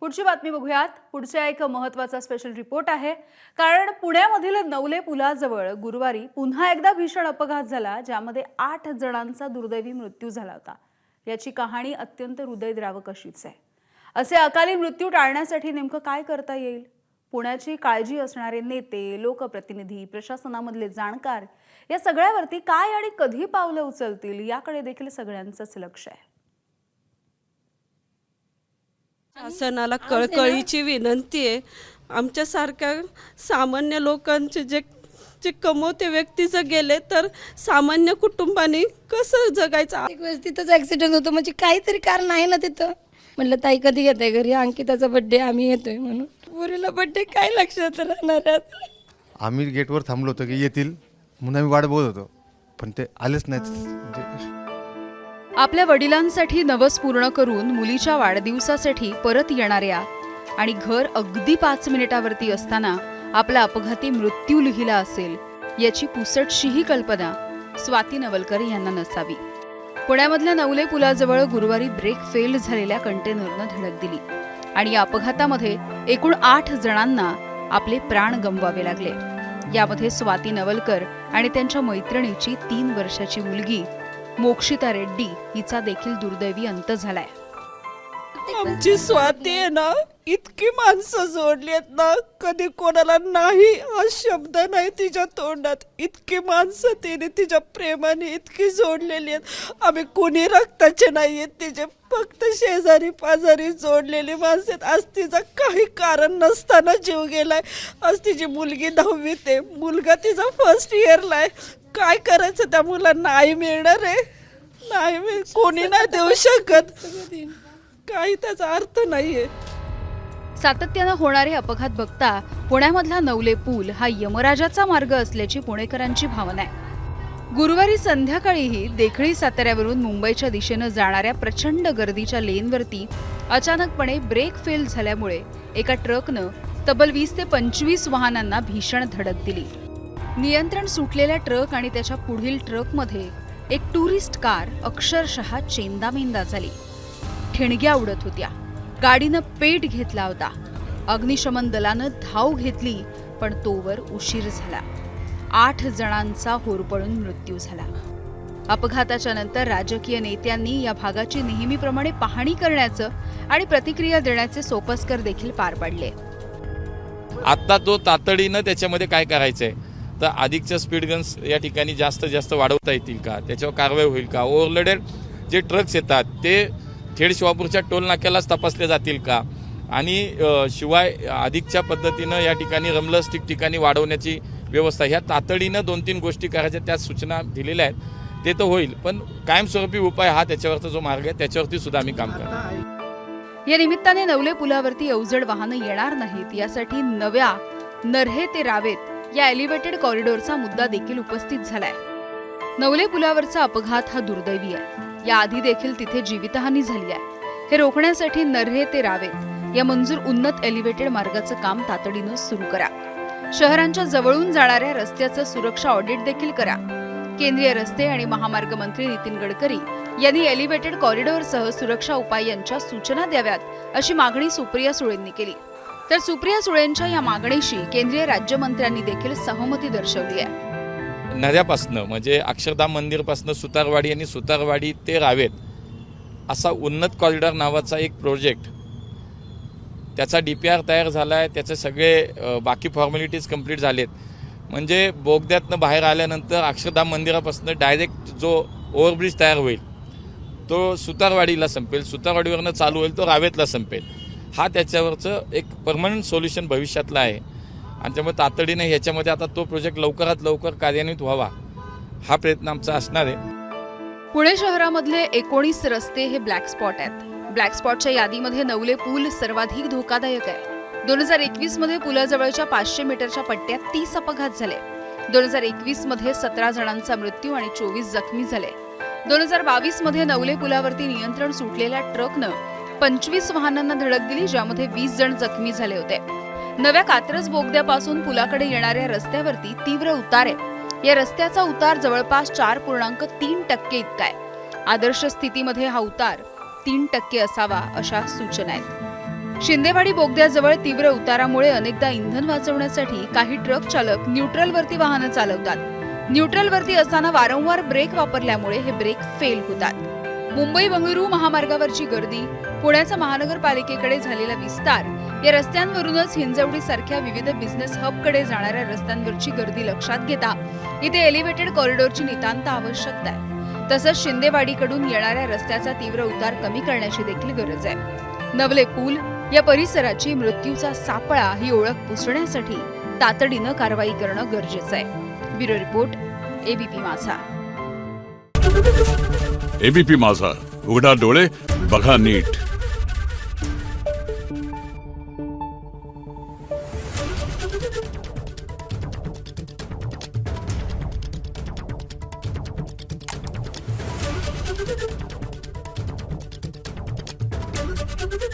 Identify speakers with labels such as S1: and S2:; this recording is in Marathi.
S1: पुढची बातमी बघूयात. पुढचा एक महत्त्वाचा स्पेशल रिपोर्ट आहे. कारण पुण्यामधील नवले पुलाजवळ गुरुवारी पुन्हा एकदा भीषण अपघात झाला ज्यामध्ये आठ जणांचा दुर्दैवी मृत्यू झाला होता. याची कहाणी अत्यंत हृदयद्रावक अशीच आहे. असे अकाली मृत्यू टाळण्यासाठी नेमकं काय करता येईल? पुण्याची काळजी असणारे नेते लोकप्रतिनिधी प्रशासनामधले जाणकार या सगळ्यावरती काय आणि कधी पावलं उचलतील याकडे देखील सगळ्यांचंच लक्ष आहे.
S2: शासनाला कळकळीची विनंती आहे. आमच्यासारख्या सामान्य लोकांचे जे जे कमवते व्यक्ती जर गेले तर सामान्य कुटुंबाने कसं जगायचं?
S3: एक वेळेस तिथंच ऍक्सिडेंट होतो म्हणजे काहीतरी कारण आहे ना तिथं. म्हणलं ताई कधी येत आहे घरी? अंकिताचा बड्डे आम्ही येतोय म्हणून. पुरीला बड्डे काय लक्षात राहणार
S4: आम्ही गेटवर थांबलो होतो की येतील म्हणून आम्ही वाट बघत होतो. पण ते आलेच नाहीत. म्हणजे
S1: आपल्या वडिलांसाठी नवस पूर्ण करून मुलीच्या वाढदिवसासाठी परत येणाऱ्या आणि घर अगदी पाच मिनिटावरती असताना आपला अपघाती मृत्यू लिहिला असेल याची पुसटशीही कल्पना स्वाती नवलकर यांना नसावी. पुण्यामधल्या नवले पुलाजवळ गुरुवारी ब्रेक फेल झालेल्या कंटेनरनं धडक दिली. आणि या अपघातामध्ये एकूण आठ जणांना आपले प्राण गमवावे लागले. यामध्ये स्वाती नवलकर आणि त्यांच्या मैत्रिणीची तीन वर्षाची मुलगी मोक्षिता रेड्डी हिचा देखील दुर्दैवी अंत झालाय.
S2: आमची स्वाती आहे ना इतकी माणसं जोडली आहेत ना कधी कोणाला नाही हा शब्द नाही तिच्या तोंडात. इतकी माणसं तिने तिच्या प्रेमाने इतकी जोडलेली आहेत. आम्ही कोणी रक्ताचे नाही आहेत तिचे फक्त शेजारी पाजारी जोडलेली माणसं आहेत. आज तिचा काही कारण नसताना जीव गेलाय. आज तिची मुलगी दहावीत आहे. मुलगा तिचा फर्स्ट इयरला आहे. काय करायचं त्या मुलांना? आई मिळणार आहे. नाही मिळ कोणी नाही देऊ शकत. काही त्याचा अर्थ नाहीये.
S1: सातत्यानं होणारे अपघात बघता पुण्यामधला नवले पूल हा यमराजाचा मार्ग असल्याची पुणेकरांची भावना आहे. गुरुवारी संध्याकाळीही देखळी साताऱ्यावरून मुंबईच्या दिशेनं जाणाऱ्या प्रचंड गर्दीच्या लेनवरती अचानकपणे ब्रेक फेल झाल्यामुळे एका ट्रकनं तब्बल वीस ते पंचवीस वाहनांना भीषण धडक दिली. नियंत्रण सुटलेल्या ट्रक आणि त्याच्या पुढील ट्रकमध्ये एक टुरिस्ट कार अक्षरशः चेंदामेंदा झाली. ठिणग्या उडत होत्या. गाडीनं पेट घेतला होता. अग्निशमन दलानं धाव घेतली पण तोवर उशीर झाला. आठ जणांचा होरपळून मृत्यू झाला. अपघाताच्या नंतर राजकीय नेत्यांनी या भागाची नेहमीप्रमाणे पाहणी करण्याचं आणि प्रतिक्रिया देण्याचे सोपस्कर देखील पार पाडले.
S5: आता तो तातडीनं त्याच्यामध्ये काय करायचंय? तर अधिकच्या स्पीड गन्स या ठिकाणी जास्त जास्त वाढवता येतील का? त्याच्यावर कारवाई होईल का? ओव्हरलोडेड जे ट्रक्स येतात ते खेड शिवापूरच्या टोल नाक्यालाच तपासले जातील का? आणि शिवाय अधिकच्या पद्धतीनं या ठिकाणी रमलस ठिकठिकाणी वाढवण्याची व्यवस्था ह्या तातडीनं दोन तीन गोष्टी करायच्या त्या सूचना दिलेल्या आहेत. ते तर होईल पण कायमस्वरूपी उपाय हा त्याच्यावरचा जो मार्ग आहे त्याच्यावरती सुद्धा आम्ही काम करणार
S1: या निमित्ताने नवले पुलावरती अवजड वाहनं येणार नाहीत. यासाठी नव्या नर्हे ते रावेत या एलिव्हेटेड कॉरिडॉरचा मुद्दा देखील उपस्थित झालाय. नवले पुलावरचा अपघात हा दुर्दैवी आहे. याआधी देखील तिथे जीवितहानी झाली आहे. हे रोखण्यासाठी नर्हे ते रावेत या मंजूर उन्नत एलिव्हेटेड मार्गाचं काम तातडीनं सुरू करा. शहरांच्या जवळून जाणाऱ्या रस्त्याचं सुरक्षा ऑडिट देखील करा. केंद्रीय रस्ते आणि महामार्ग मंत्री नितीन गडकरी यांनी एलिव्हेटेड कॉरिडॉरसह सुरक्षा उपाय यांच्या सूचना द्याव्यात अशी मागणी सुप्रिया सुळेंनी केली. तर सुप्रिया सुळेंच्या या मागणीशी केंद्रीय राज्यमंत्र्यांनी देखील सहमती दर्शवली आहे.
S5: नद्यापासनं म्हणजे अक्षरधाम मंदिरपासनं सुतारवाडी आणि सुतारवाडी ते रावेत असा उन्नत कॉरिडॉर नावाचा एक प्रोजेक्ट त्याचा डी पी आर तयार झाला आहे त्याचे सगळे बाकी फॉर्मॅलिटीज कंप्लीट झालेत. म्हणजे बोगद्यातनं बाहेर आल्यानंतर अक्षरधाम मंदिरापासून डायरेक्ट जो ओव्हरब्रिज तयार होईल तो सुतारवाडीला संपेल. सुतारवाडीवरनं चालू होईल तो रावेतला संपेल. हा त्याच्यावरचं एक परमनंट सोल्युशन भविष्यातलं आहे. आणि त्यामुळे तातडीने ह्याच्यामध्ये आता तो प्रोजेक्ट लवकरात लवकर कार्यान्वित व्हावा हा प्रयत्न आमचा असणार आहे.
S1: पुणे शहरामधले एकोणीस रस्ते हे ब्लॅक स्पॉट आहेत. ब्लॅक स्पॉटच्या यादीमध्ये नवले पूल सर्वाधिक धोकादायक आहे. दोन हजार एकवीसमध्ये पुलाजवळच्या पाचशे मीटरच्या पट्ट्यात तीस अपघात झाले. दोन हजार एकवीसमध्ये सतरा जणांचा मृत्यू आणि चोवीस जखमी झाले. दोन हजार बावीसमध्ये नवले पुलावरती नियंत्रण सुटलेल्या ट्रकनं पंचवीस वाहनांना धडक दिली ज्यामध्ये वीस जण जखमी झाले होते. नव्या कात्रज बोगद्यापासून पुलाकडे येणाऱ्या रस्त्यावरती तीव्र उतार. आहे या रस्त्याचा उतार जवळपास चार पूर्णांक तीन टक्के इतका आहे. आदर्श स्थितीमध्ये हा उतार तीन टक्के असावा अशा सूचना आहेत. शिंदेवाडी बोगद्याजवळ तीव्र उतारामुळे अनेकदा इंधन वाचवण्यासाठी काही ट्रक चालक न्यूट्रलवरती वाहनं चालवतात. न्यूट्रलवरती असताना वारंवार ब्रेक वापरल्यामुळे हे ब्रेक फेल होतात. मुंबई बंगळुरू महामार्गावरची गर्दी पुण्याचा महानगरपालिकेकडे झालेला विस्तार. या रस्त्यांवरूनच हिंजवडी सारख्या विविध बिझनेस हबकडे जाणाऱ्या रस्त्यांवरची गर्दी लक्षात घेता इथे एलिव्हेटेड कॉरिडॉरची नितांत आवश्यकता आहे. तसंच शिंदेवाडीकडून येणाऱ्या रस्त्याचा तीव्र उतार कमी करण्याची देखील गरज आहे. नवले पूल या परिसराची मृत्यूचा सापळा ही ओळख पुसण्यासाठी तातडीनं कारवाई करणं गरजेचं आहे. Bureau report ABP Majha.
S6: ABP Majha. उघडा डोळे बघा नीट.